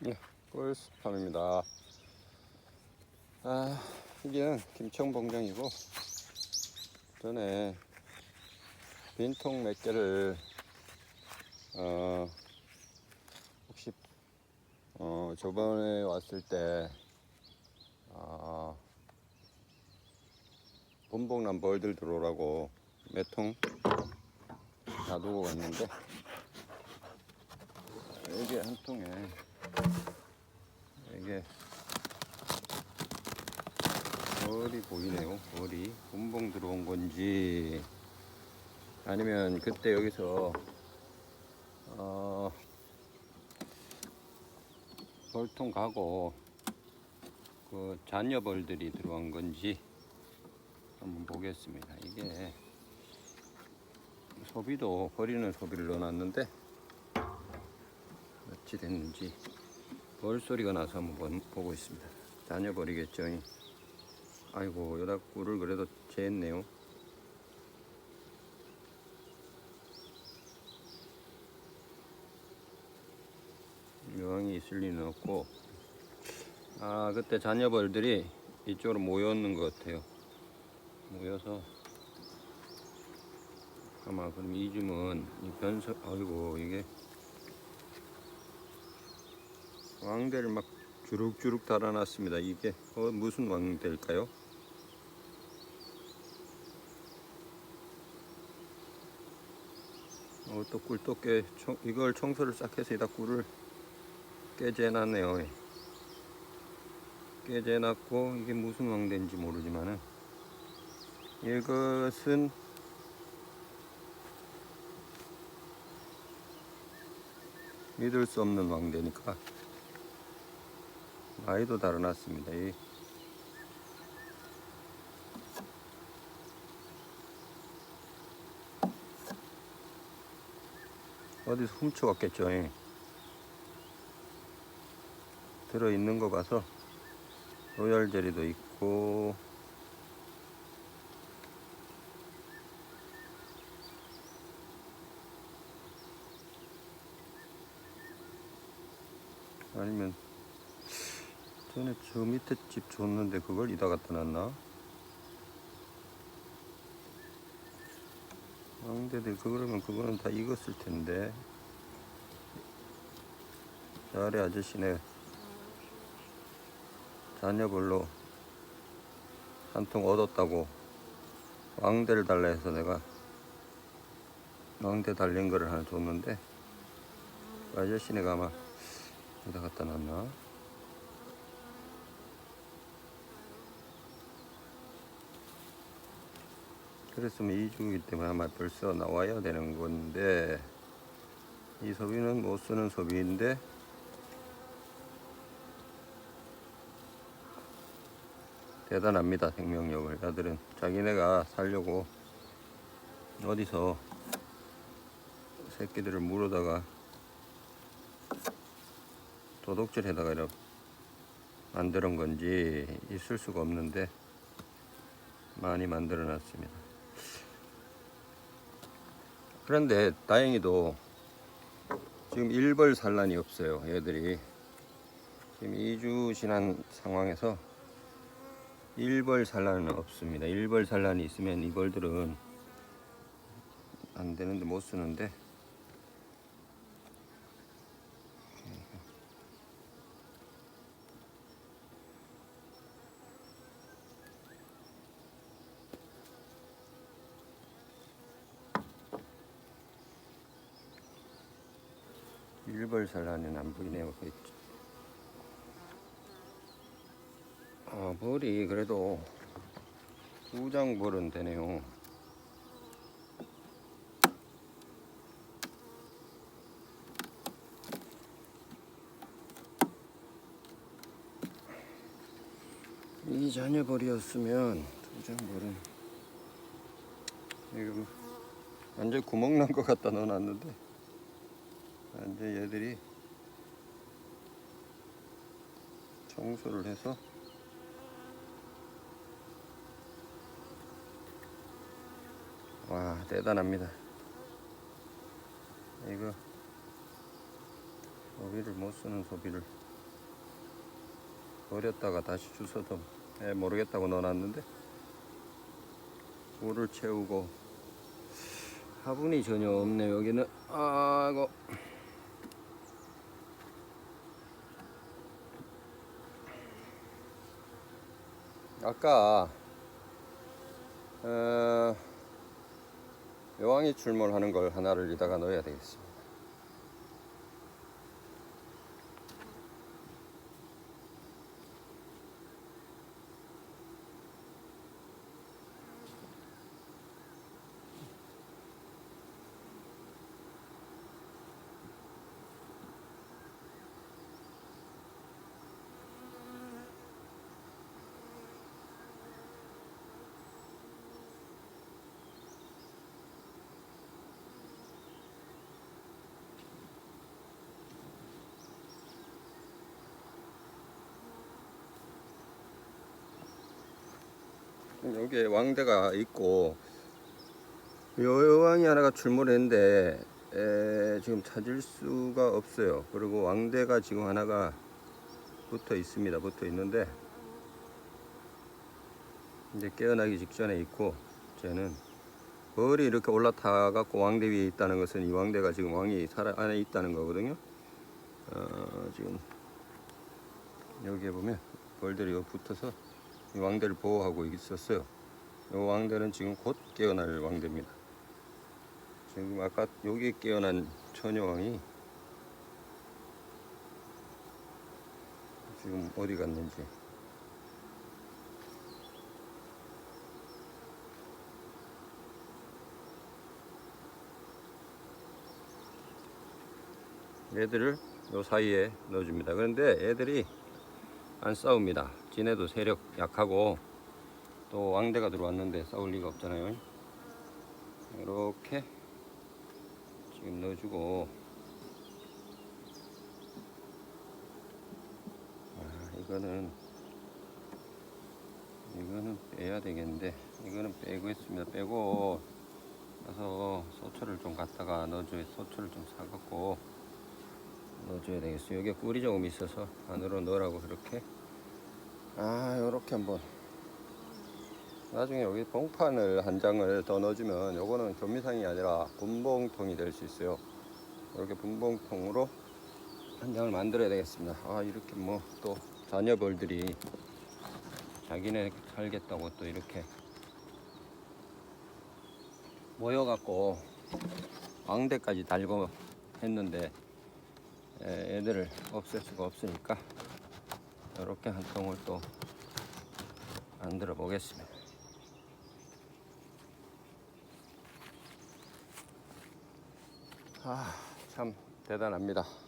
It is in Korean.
네, 꿀스팜입니다. 아, 여기는 김청봉장이고 전에 빈통 몇 개를 어 혹시 어 저번에 왔을 때 어, 본복남 벌들 들어오라고 몇 통 놔두고 갔는데 여기 한 통에 이게 벌이 보이네요. 벌이 본봉 들어온 건지 아니면 그때 여기서 어 벌통 가고 그 잔여 벌들이 들어온 건지 한번 보겠습니다. 이게 소비도 버리는 소비를 넣어놨는데 어찌 됐는지 벌 소리가 나서 한번 보고 있습니다. 다녀버리겠죠. 아이고 여다 꿀을 그래도 재했네요. 여왕이 있을 리는 없고 아 그때 자녀벌들이 이쪽으로 모였는 것 같아요. 모여서 아마 그럼 이쯤은 이 변서 아이고 이게 왕대를 막 주룩주룩 달아놨습니다. 이게 어, 무슨 왕대일까요? 어, 또꿀 또 깨, 청, 이걸 청소를 싹 해서 이다 꿀을 깨재놨네요. 예. 깨재놨고, 이게 무슨 왕대인지 모르지만은, 이것은 믿을 수 없는 왕대니까, 아이도 달아놨습니다. 이 어디서 훔쳐왔겠죠. 예. 들어있는 거 봐서 로얄 젤리도 있고 아니면 전에 저 밑에 집 줬는데 그걸 이다 갖다 놨나? 왕대들 그러면 그거는 다 익었을 텐데 저 아래 아저씨네 자녀벌로 한 통 얻었다고 왕대를 달라 해서 내가 왕대 달린 거를 하나 줬는데 그 아저씨네가 아마 여기다 갖다 놨나? 그랬으면 이주기 때문에 아마 벌써 나와야 되는 건데 이 소비는 못 쓰는 소비인데 대단합니다 생명력을 야들은 자기네가 살려고 어디서 새끼들을 물어다가 도둑질해다가 이렇게 만드는 건지 있을 수가 없는데 많이 만들어 놨습니다. 그런데 다행히도 지금 일벌 산란이 없어요. 얘들이 지금 2주 지난 상황에서 일벌 산란은 없습니다. 일벌 산란이 있으면 이 벌들은 안 되는데 못 쓰는데 일벌 산란은 안 보이네요. 아, 벌이 그래도 두 장 벌은 되네요. 이 자녀벌이었으면 두장 벌은 이거 완전 구멍 난것 갖다 넣어놨는데 이제 얘들이 청소를 해서 와 대단합니다. 이거 소비를 못 쓰는 소비를 버렸다가 다시 주워도 에, 모르겠다고 넣어놨는데 물을 채우고 화분이 전혀 없네 여기는 아이고 아까 어, 여왕이 출몰하는 걸 하나를 이다가 넣어야 되겠습니다. 여기에 왕대가 있고 여왕이 하나가 출몰했는데 에, 지금 찾을 수가 없어요. 그리고 왕대가 지금 하나가 붙어 있습니다. 붙어 있는데 이제 깨어나기 직전에 있고 쟤는 벌이 이렇게 올라타 갖고 왕대 위에 있다는 것은 이 왕대가 지금 왕이 살아 안에 있다는 거거든요. 어, 지금 여기에 보면 벌들이 붙어서 이 왕대를 보호하고 있었어요. 이 왕대는 지금 곧 깨어날 왕대입니다. 지금 아까 여기 깨어난 처녀왕이 지금 어디 갔는지 애들을 요 사이에 넣어줍니다. 그런데 애들이 안 싸웁니다. 지네도 세력 약하고 또 왕대가 들어왔는데 싸울 리가 없잖아요. 이렇게 지금 넣어주고 아, 이거는 이거는 빼야 되겠는데 이거는 빼고 있습니다. 빼고 가서 소초를 좀 갖다가 넣어줘야 소초를 좀 사갖고 넣어줘야 되겠어요. 여기 꿀이 조금 있어서 안으로 넣으라고 그렇게 아 요렇게 한번. 나중에 여기 봉판을 한 장을 더 넣어주면 요거는 교미상이 아니라 분봉통이 될 수 있어요. 이렇게 분봉통으로 한 장을 만들어야 되겠습니다. 아 이렇게 뭐 또 자녀벌들이 자기네 살겠다고 또 이렇게 모여갖고 왕대까지 달고 했는데 에, 애들을 없앨 수가 없으니까 이렇게 한 통을 또 만들어 보겠습니다. 아, 참 대단합니다.